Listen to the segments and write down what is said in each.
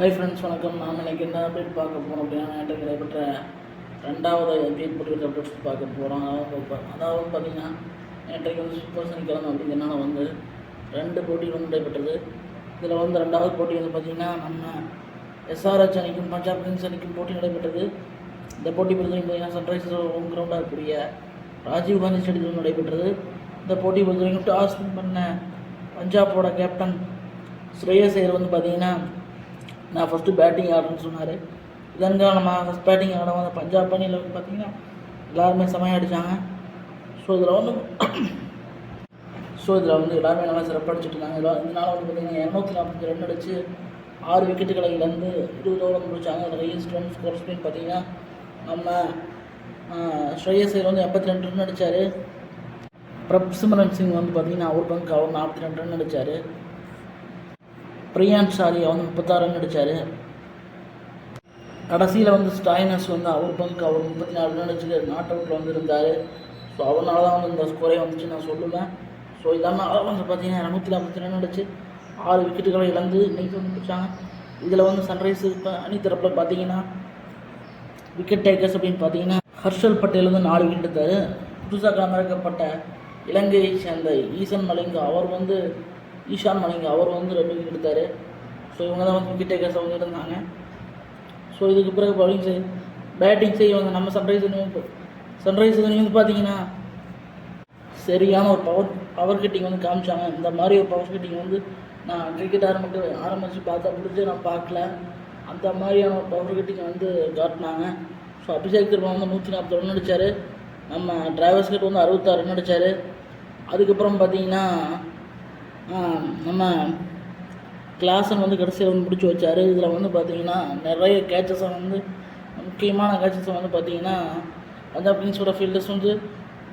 Hi friends வணக்கம். நாம் இன்னைக்கு என்ன அப்டேட் பார்க்க போகிறோம் அப்படின்னா நேற்று நடைபெற்ற ரெண்டாவது ஐபிஎல் போட்டிகள் அப்டேட்ஸ் பார்க்க போகிறோம் அதாவது அதாவது பார்த்திங்கன்னா நேற்றைக்கு வந்து சூப்பர் சனிக்கிழமை அப்படிங்கிறனால வந்து ரெண்டு போட்டிகள் வந்து நடைபெற்றது. இதில் வந்து ரெண்டாவது போட்டி வந்து பார்த்திங்கன்னா நம்ம எஸ்ஆர்எச் அணிக்கும் பஞ்சாப் கிங்ஸ் அணிக்கும் போட்டி நடைபெற்றது. இந்த போட்டி பொறுத்தவரைக்கும் பார்த்தீங்கன்னா சன்ரைசர்ஸ் ஹோம் கிரவுண்டாக கூடிய ராஜீவ் காந்தி ஸ்டேடியத்தில் நடைபெற்றது. இந்த போட்டி பொறுத்தவரைக்கும் டாஸ் பண்ண பஞ்சாபோட கேப்டன் ஸ்ரேயஸ் ஐயர் வந்து பார்த்திங்கன்னா நான் ஃபஸ்ட்டு பேட்டிங் ஆடுறேன்னு சொன்னார். இதன் காரணமாக ஃபஸ்ட் பேட்டிங் ஆட வந்து பஞ்சாப் அணியில் வந்து பார்த்தீங்கன்னா எல்லாருமே செமையாக அடித்தாங்க ஸோ இதில் வந்து ஸோ இதில் வந்து எல்லாருமே நல்லா சிறப்படிச்சுட்டு இருந்தாங்க. இதில் இதனால் வந்து பார்த்தீங்கன்னா இரநூத்தி நாற்பத்தி ரன் அடிச்சு ஆறு விக்கெட்டுகளை இழந்து இருபது ஓவர் முடிச்சாங்க அதில் ஹையஸ்ட் ரன் ஸ்கோர் ஸ்பின் பார்த்தீங்கன்னா நம்ம ஸ்ரேயஸ் ஐயர் வந்து எண்பத்தி ரெண்டு ரன் அடித்தார் பிரப் சிம்ரன் சிங் வந்து பார்த்தீங்கன்னா அவர் பங்கு அவர் நாற்பத்தி ரெண்டு ரன் அடித்தார் பிரியான் சாரி அவர் முப்பத்தாறு ரன் அடித்தார் கடைசியில் வந்து ஸ்டாயினஸ் வந்து அவர் பங்கு அவர் முப்பத்தி நாலு ரன் அடிச்சு நாட் அவுட்டில் வந்து இருந்தார் ஸோ அவனால தான் வந்து இந்த ஸ்கோரே வந்துச்சு. நான் சொல்லுவேன் ஸோ இதனால் வந்து பார்த்தீங்கன்னா இரநூத்தி நாற்பத்தி ரன் அடிச்சு ஆறு விக்கெட்டுகளை இழந்து இன்றைக்கி வந்து பிடிச்சாங்க இதில் வந்து சன்ரைஸ் இப்போ அணி தரப்பில் பார்த்தீங்கன்னா விக்கெட் டேக்கர்ஸ் அப்படின்னு பார்த்தீங்கன்னா ஹர்ஷல் பட்டேல் வந்து நாலு விக்கெட் எடுத்தார். புதுசாக களமிறக்கப்பட்ட இலங்கையை சேர்ந்த ஈசன் மலிங்க அவர் வந்து ஈஷான் மணிங்க அவர் வந்து ரெண்டு விக்கெட் எடுத்தார். ஸோ இவங்க தான் வந்து விக்கெட் டேக்கர்ஸ் வந்து இருந்தாங்க. ஸோ இதுக்கு பிறகு பவுலிங் செய்ய பேட்டிங் செய்வாங்க. நம்ம சன்ரைஸ் அணி வந்து பார்த்தீங்கன்னா சரியான ஒரு பவர் பவர் கட்டிங் வந்து காமிச்சாங்க. இந்த மாதிரி ஒரு பவர் கட்டிங் வந்து நான் கிரிக்கெட் ஆரம்பிக்க ஆரம்பித்து பார்த்தா பிடிச்சி நான் பார்க்கல. அந்த மாதிரியான ஒரு பவர் கட்டிங் வந்து காட்டினாங்க. ஸோ அபிஷேக் திரும்ப வந்து நூற்றி நாற்பது ரன் அடித்தார் நம்ம டிரைவர்ஸ்கிட்ட வந்து அறுபத்தாறு ரன் அடித்தார் அதுக்கப்புறம் பார்த்தீங்கன்னா நம்ம கிளாஸன் வந்து கடைசியில் வந்து முடிச்சு வச்சார். இதில் வந்து பார்த்தீங்கன்னா நிறைய கேச்சஸை வந்து முக்கியமான கேச்சஸை வந்து பார்த்தீங்கன்னா பஞ்சாப் கிங்ஸோட ஃபீல்டர்ஸ் வந்து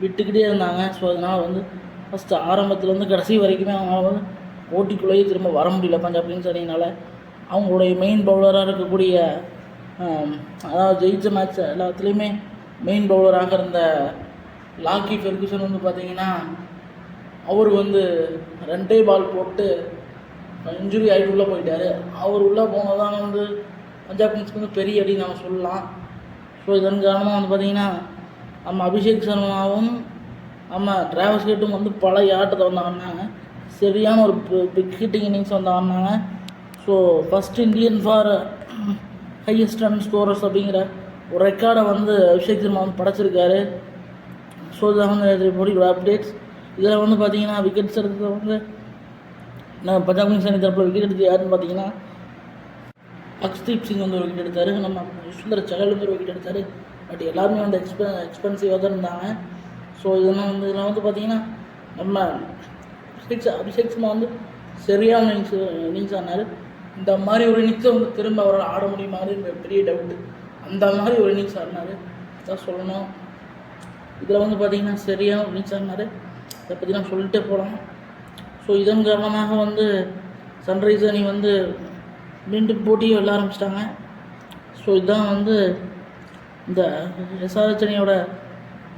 விட்டுக்கிட்டே இருந்தாங்க. ஸோ அதனால் வந்து ஃபஸ்ட்டு ஆரம்பத்துலேருந்து கடைசி வரைக்குமே அவங்க வந்து போட்டிக்குள்ளேயே திரும்ப வர முடியல பஞ்சாப் கிங்ஸ் அணியினால். அவங்களுடைய மெயின் பவுலராக இருக்கக்கூடிய அதாவது ஜெயிச்ச மேட்ச் எல்லாத்துலேயுமே மெயின் பவுலராக இருந்த லாக்கி ஃபெர்குசன் வந்து பார்த்தீங்கன்னா அவர் வந்து ரெண்டே பால் போட்டு இன்ஜுரி ஆகிட்டு உள்ளே போயிட்டார். அவர் உள்ளே போனதான் வந்து பஞ்சாப் கிங்ஸ்க்கு வந்து பெரிய அடி நம்ம சொல்லலாம். ஸோ இதன் காரணமாக வந்து பார்த்திங்கன்னா நம்ம அபிஷேக் சர்மாவும் நம்ம டிராவல்ஸ் கேட்டும் வந்து பழைய ஆட்டத்தை வந்து ஆடினாங்க. சரியான ஒரு பிக் ஹிட்டிங் இன்னிங்ஸ் வந்து ஆடினாங்க. So first Indian for highest run scorers அப்படிங்கிற ஒரு ரெக்கார்டை வந்து அபிஷேக் சர்மா வந்து படைச்சிருக்காரு. ஸோ இதான் வந்து அப்டேட்ஸ் இதில் வந்து பார்த்தீங்கன்னா விக்கெட்ஸ் எடுத்தது வந்து நான் பஞ்சாப் கிங்ஸ் அணி தரப்பில் விக்கெட் எடுத்து யாருன்னு பார்த்தீங்கன்னா அக்ஸ்தீப் சிங் வந்து ஒரு விக்கெட் எடுத்தார். நம்ம சுந்தர் சகல் வந்து ஒரு விக்கெட் எடுத்தார். பட் எல்லாருமே வந்து எக்ஸ்பெ எக்ஸ்பென்சிவாக தான் இருந்தாங்க. ஸோ இதெல்லாம் வந்து இதெல்லாம் வந்து பார்த்தீங்கன்னா நம்ம அபிஷேக் அபிஷேக் சர்மா வந்து சரியான இன்னிங்ஸ் இன்னிங்ஸ் ஆனார். இந்த மாதிரி ஒரு இன்னிங்ஸை வந்து திரும்ப அவரால் ஆட முடியுமான்னு பெரிய டவுட்டு அந்த மாதிரி ஒரு இன்னிங்ஸ் ஆடினார். தான் சொல்லணும். இதில் வந்து பார்த்தீங்கன்னா சரியான இன்னிங்ஸ் ஆடினார். இதை பற்றி நான் சொல்லிட்டே போகலாம் ஸோ இதன் காரணமாக வந்து சன்ரைஸ் அணி வந்து மீண்டும் போட்டியை வெல்ல ஆரம்பிச்சிட்டாங்க. ஸோ இதுதான் வந்து இந்த எஸ்ஆர்எச் அணியோட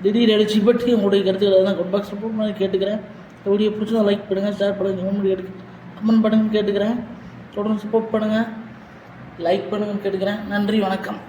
திடீர் எழுச்சி பற்றி உங்களுடைய கருத்துக்களை தான் கமெண்ட் பாக்ஸ் ரிப்போர்ட் பண்ணி கேட்டுக்கிறேன். இந்த வீடியோ பிடிச்சதா லைக் பண்ணுங்கள் ஷேர் பண்ணுங்கள் கமெண்ட் கேட்டு கமெண்ட் பண்ணுங்கன்னு கேட்டுக்கிறேன். தொடர்ந்து சப்போர்ட் பண்ணுங்கள் லைக் பண்ணுங்கன்னு கேட்டுக்கிறேன். நன்றி வணக்கம்.